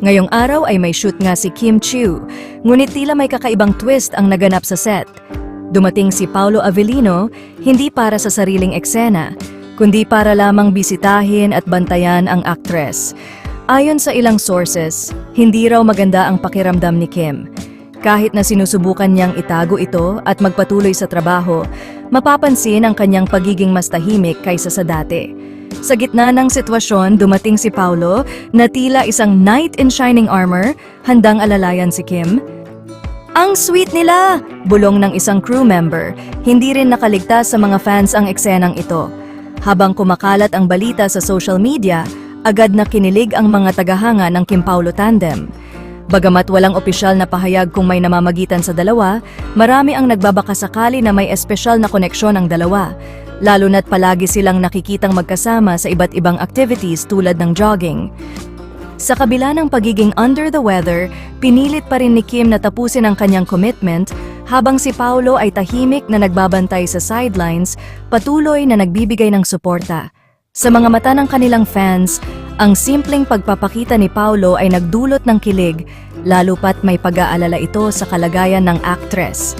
Ngayong araw ay may shoot nga si Kim Chiu, ngunit tila may kakaibang twist ang naganap sa set. Dumating si Paolo Avellino hindi para sa sariling eksena, kundi para lamang bisitahin at bantayan ang aktres. Ayon sa ilang sources, hindi raw maganda ang pakiramdam ni Kim. Kahit na sinusubukan niyang itago ito at magpatuloy sa trabaho, mapapansin ang kanyang pagiging mas tahimik kaysa sa dati. Sa gitna ng sitwasyon, dumating si Paulo na tila isang knight in shining armor, handang alalayan si Kim. Ang sweet nila! Bulong ng isang crew member. Hindi rin nakaligtas sa mga fans ang eksenang ito. Habang kumakalat ang balita sa social media, agad na kinilig ang mga tagahanga ng Kim Paulo tandem. Bagamat walang opisyal na pahayag kung may namamagitan sa dalawa, marami ang nagbabakasakali na may espesyal na koneksyon ang dalawa, lalo na't palagi silang nakikitang magkasama sa iba't ibang activities tulad ng jogging. Sa kabila ng pagiging under the weather, pinilit pa rin ni Kim na tapusin ang kanyang commitment habang si Paulo ay tahimik na nagbabantay sa sidelines, patuloy na nagbibigay ng suporta. Sa mga mata ng kanilang fans, ang simpleng pagpapakita ni Paulo ay nagdulot ng kilig, lalo pat may pag-aalala ito sa kalagayan ng actress.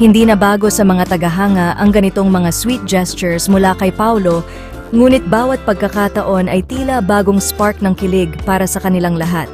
Hindi na bago sa mga tagahanga ang ganitong mga sweet gestures mula kay Paulo, ngunit bawat pagkakataon ay tila bagong spark ng kilig para sa kanilang lahat.